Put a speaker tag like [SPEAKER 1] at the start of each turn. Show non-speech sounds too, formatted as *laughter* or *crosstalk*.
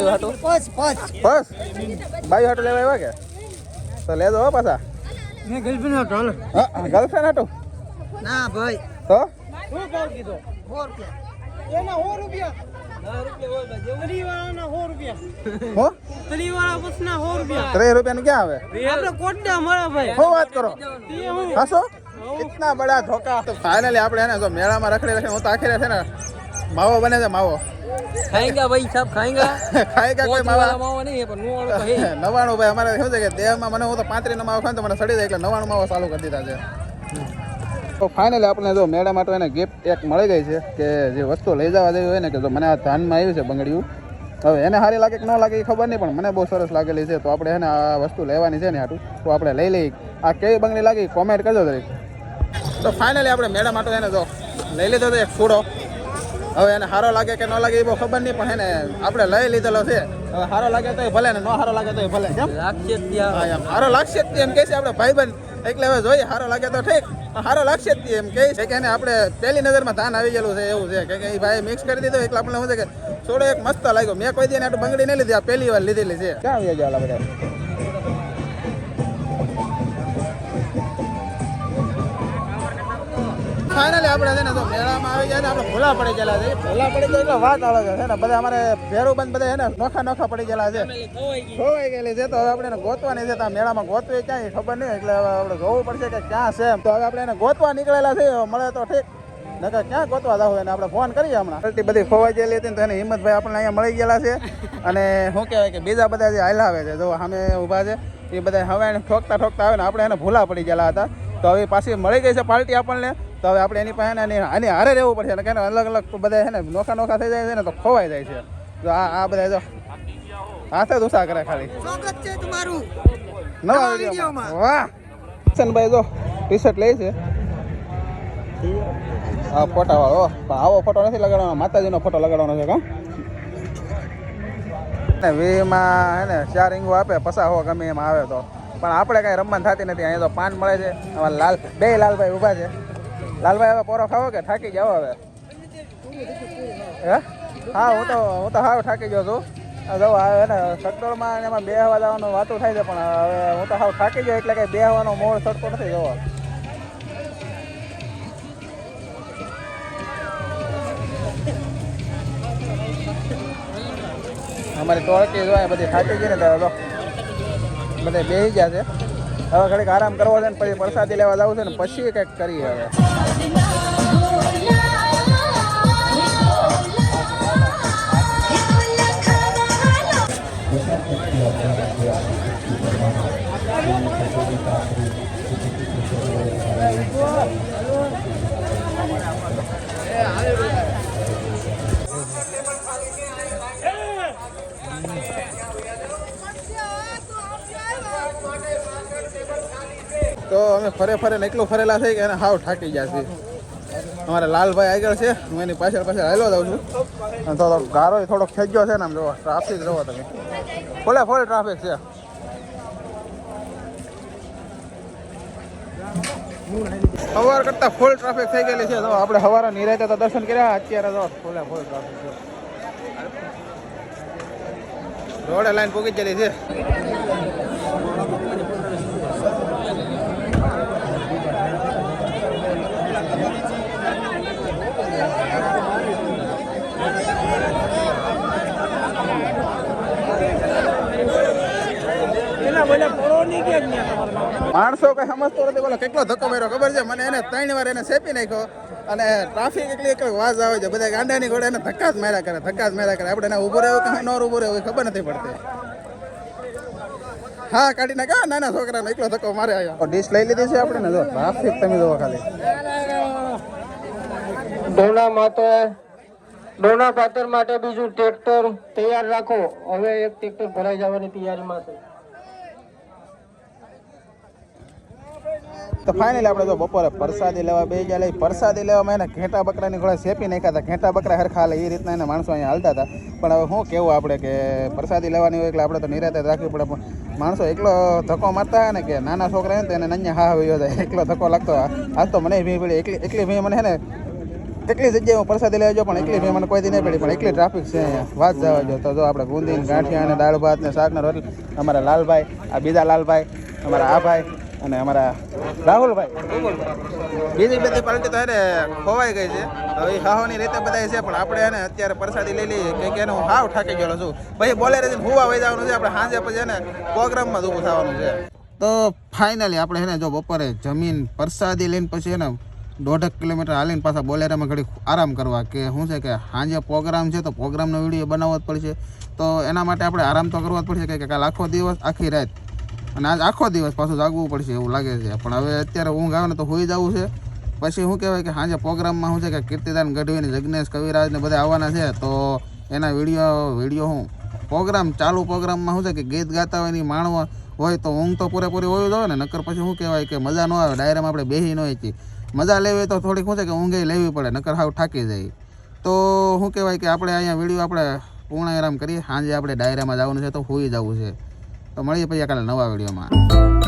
[SPEAKER 1] બાયું હાટું
[SPEAKER 2] પાંચ
[SPEAKER 1] બસ બાયો હાટું લેવા આવ્યા કે? તો લેજો હો પાછા.
[SPEAKER 2] મે ગર્લફ્રેન્ડ હતો હાલો.
[SPEAKER 1] હા ગર્લફ્રેન્ડ હાટું?
[SPEAKER 2] ના ભાઈ.
[SPEAKER 1] તો?
[SPEAKER 2] શું ભાવ કીધો? 4 રૂપિયા. એના 4 રૂપિયા. તરીવાળાના રૂપિયા.
[SPEAKER 1] હો?
[SPEAKER 2] તરીવાળા બસના સો રૂપિયા.
[SPEAKER 1] ત્રીસ રૂપિયાનું ક્યાં આવે?
[SPEAKER 2] કોટડા મળે ભાઈ.
[SPEAKER 1] શું વાત કરો.
[SPEAKER 2] તે હું.
[SPEAKER 1] હસો? કિતના બડા ધોકા. તો ફાઇનલી આપણે હે જો મેળામાં રખડી રખે હું તો આખી છે ને માવો બને છે માવો.
[SPEAKER 3] ખાएगा ભાઈ સાહેબ
[SPEAKER 1] ખાएगा ખાएगा કોઈ માવા? *laughs* ભાઈ અમારે શું છે કે દેહમાં મને હું તો પાંત્રી નો માવો ખાઉં તો મને સડી જાય એટલે નવાણો માવો ચાલુ કરી દીધા છે. તો ફાઇનલી આપણે જો મેળા માટે એને ગિફ્ટ એક મળી ગઈ છે કે જે વસ્તુ લઈ જવા જેવી હોય ને કે જો મને આ ધ્યાનમાં આવ્યું છે બંગડિયું. હવે એને સારી લાગે કે ન લાગે એ ખબર નહીં પણ મને બહુ સરસ લાગેલી છે. તો આપણે એને આ વસ્તુ લેવાની છે ને આટલું તો આપણે લઈ લઈએ આ કેવી બંગડી લાગી? કોમેન્ટ કરજો દરેક તો ફાઇનલી આપણે મેળા માટે એને જો લઈ લીધો એક ફૂડો. હવે એને સારો લાગે કે ન લાગે એ બહુ ખબર નહીં પણ એને આપણે લઈ લીધેલો છે. હવે સારો લાગે તો ભલે ને ન સારો લાગે તો ભલે કેમ? સારો લાગશે એમ કહે છે આપણે ભાઈબંધ. એટલે હવે જોઈએ સારો લાગે તો ઠીક સારો લાગશે જ એમ કહે છે કે એને આપણે પહેલી નજરમાં ધાન આવી ગયેલું છે એવું છે. કે એ ભાઈ મિક્સ કરી દીધો એટલે આપણે શું છે કે થોડો એક મસ્ત લાગ્યો. મેં કોઈ દી એને બંગડી નહીં લીધી આ પહેલી વાર લીધેલી છે. ક્યાં આવી ગયા બધા? ફાઇનલી આપણે છે ને તો મેળામાં આવી ગયા ને આપણે ભૂલા પડી ગયેલા છે. ભૂલા પડી ગયા એટલે વાત આવે છે ને? બધા અમારે ભેરું બંધ બધા છે ને નોખા નોખા પડી ગયેલા છે. ખોવાઈ ગયેલી છે તો હવે આપણે એને ગોતવાની છે તો મેળામાં ગોતવી ક્યાંય ખબર નહીં એટલે હવે આપણે જોવું પડશે કે ક્યાં છે તો હવે આપણે એને ગોતવા નીકળેલા છે મળે તો ઠીક. નકર ક્યાં ગોતવા જાવ એને આપણે ફોન કરીએ હમણાં. એટલી બધી ખોવાઈ ગયેલી હતી ને તો એને હિંમતભાઈ આપણને અહીંયા મળી ગયેલા છે. અને શું કહેવાય કે બીજા બધા જે હાલાવે આવે છે જો સામે ઊભા છે એ બધા હવે એને ઠોકતા ઠોકતા આવે ને આપણે એને ભૂલા પડી ગયેલા હતા. તો હવે પાછી મળી ગઈ છે પાર્ટી આપણને. તો હવે આપણે એની પાસે ને આની હારે રહેવું પડશે. અને કે અલગ અલગ બધા છે ને નોખા નોખા થઈ જાય છે ને તો ખોવાઈ જાય છે. તો આ આ બધા જો હાથે તો ઉષા કરે ખાલી.
[SPEAKER 2] સ્વાગત છે તમારું.
[SPEAKER 1] નવા વિડીયોમાં. વાહ! કિશનભાઈ જો ટી શર્ટ લે છે. આ ફોટા વાળો પણ આવો ફોટો નથી લગાડવાનો. માતાજીનો ફોટો લગાડવાનો છે કા? ને વીમાં હે ને ચાર ઇંગો આપે પસા હો ગમે એમાં આવે તો. પણ આપણે કાંઈ રમવાનું થતી નથી. અહીંયા તો પાન મળે છે. લાલ બે લાલભાઈ ઊભા છે. લાલભાઈ, હવે પોરો ખાવો કે થાકી જાવ હવે? હે? હા, હું તો હું તો હાવ થાકી ગયો છું. જો હવે ને સકડોળમાં એમાં બે હવા જવાનું વાતું થાય છે, પણ હવે હું તો હાવ થાકી ગયો, એટલે કંઈ બે હવાનો મોડ સડતો નથી જોવો. અમારી ટોળકી જોઈએ બધી થાકી ગઈ ને, તો જો, બધે બેસી ગયા છે. હવે ઘડીક આરામ કરવો છે ને પછી પ્રસાદી લેવા જવું છે ને પછી કંઈક કરીએ હવે. અમે ફરે ફરે ને એટલું ફરેલા છે કે એને હાવ થાકી જશે અમારા લાલભાઈ આગળ છે, હું એની પાછળ પાછળ હાલો જાઉં છું. અને તો ગારો થોડોક થઈ ગયો છે ને આમ જોવો, ટ્રાફિક જોવો તમે. ફોલે ફોલે ટ્રાફિક છે. સવાર કરતા ફૂલ ટ્રાફિક થઈ ગયેલી છે. તો આપણે સવારે નિરાતે તો દર્શન કર્યા, અત્યારે તો ફૂલે ફૂલ ટ્રાફિક છે. રોડે લાઈન પૂકી ગયેલી છે
[SPEAKER 2] પેલા બોલે પડો નહીં કે
[SPEAKER 1] માણસો કઈ સમજતો નથી. બોલો કેટલો ધક્કો માર્યો? ખબર છે? મને એને ત્રણ વાર એને સેપી નાખ્યો અને ટ્રાફિક એટલી એક વાજ આવે છે. બધા ગાંડાની ઘોડે એને ધક્કા જ માર્યા કરે ધક્કા જ માર્યા કરે. આપણે એને ઊભો રહ્યો કે નોર ઊભો રહ્યો ખબર નથી પડતી. હા કાઢી નાખ્યા નાના છોકરાને એકલો ધક્કો મારે આવ્યો ડીશ લઈ લીધી છે આપણે ને જો ટ્રાફિક તમે જોવો ખાલી.
[SPEAKER 4] ડોના માટે ડોના પાતર માટે બીજું ટ્રેક્ટર તૈયાર રાખો. હવે એક ટ્રેક્ટર ભરાઈ જવાની તૈયારીમાં છે.
[SPEAKER 1] તો ફાઇનલી આપણે જો બપોરે પ્રસાદી લેવા બે ગયા લઈ. પ્રસાદી લેવામાં એને ઘેટા બકરાની ઘોડા સેપી નાખ્યા હતા. ઘેટા બકરા હરખા હાલે એ રીતના એને માણસો અહીંયા હાલતા હતા. પણ હવે શું કેવું આપણે કે પ્રસાદી લેવાની હોય એટલે આપણે તો નિરાતે રાખવી પડે. પણ માણસો એકલો ધક્કો મારતા હોય ને કે નાના છોકરા હોય ને તો એને નanya હા વયો જાય. એકલો ધક્કો લાગતો આજ તો મને ભી પડી. એકલી એકલી ભી મને હે ને એટલી જગ્યાએ હું પ્રસાદી લેવા જાઉં પણ એકલી મેં મને કોઈ દી નહીં પડી. પણ એકલી ટ્રાફિક છે અહીંયા. વાત જવા જો તો જો આપણે ગુંદી ગાંઠિયા અને દાળ ભાત ને શાક ને રોટલી. અમારા લાલભાઈ, આ બીજા લાલભાઈ, અમારા આ ભાઈ અને અમારા રાહુલભાઈ. બીજી બધી પાર્ટી તો એને ખોવાઈ ગઈ છે. હવે હાહોની રીતે બધા છે, પણ આપણે એને અત્યારે પ્રસાદી લઈ લઈએ. કે કે હું હાવ થાકી ગયેલો છું. પછી બોલે રહીને હુવા વહી જવાનું છે, આપણે સાંજે પછી એને પ્રોગ્રામમાં ઊભું થવાનું છે. તો ફાઇનલી આપણે એને જો બપોરે જમીન પ્રસાદી લઈને પછી એને દોઢેક કિલોમીટર હાલીને પાછા બોલેરામાં ઘડી આરામ કરવા કે શું છે કે સાંજે પ્રોગ્રામ છે તો પ્રોગ્રામનો વીડિયો બનાવવો જ પડશે. તો એના માટે આપણે આરામ તો કરવો જ પડશે કે કાલ આખો દિવસ, આખી રાત અને આજ આખો દિવસ પાછું જાગવું પડશે એવું લાગે છે. પણ હવે અત્યારે ઊંઘ આવે ને તો હોઈ જવું છે. પછી શું કહેવાય કે સાંજે પ્રોગ્રામમાં શું છે કે કીર્તિદાન ગઢવીને, જગ્નેશ કવિરાજને બધા આવવાના છે, તો એના વીડિયો વીડિયો હું, પ્રોગ્રામ, ચાલુ પ્રોગ્રામમાં શું છે કે ગીત ગાતા હોય એની માણવા હોય તો ઊંઘ તો પૂરેપૂરી હોવી જોઈએ ને, નકર પછી શું કહેવાય કે મજા ન આવે, ડાયરામાં આપણે બેસી ન હોય મજા લેવી તો થોડીક શું છે કે ઊંઘે લેવી પડે, નકર હાવ થાકી જાય. તો શું કહેવાય કે આપણે અહીંયા વીડિયો આપણે પૂર્ણ આરામ કરીએ સાંજે આપણે ડાયરામાં જવાનું છે તો હોઈ જવું છે. તો મળીએ પછી કાલે નવા વિડીયોમાં.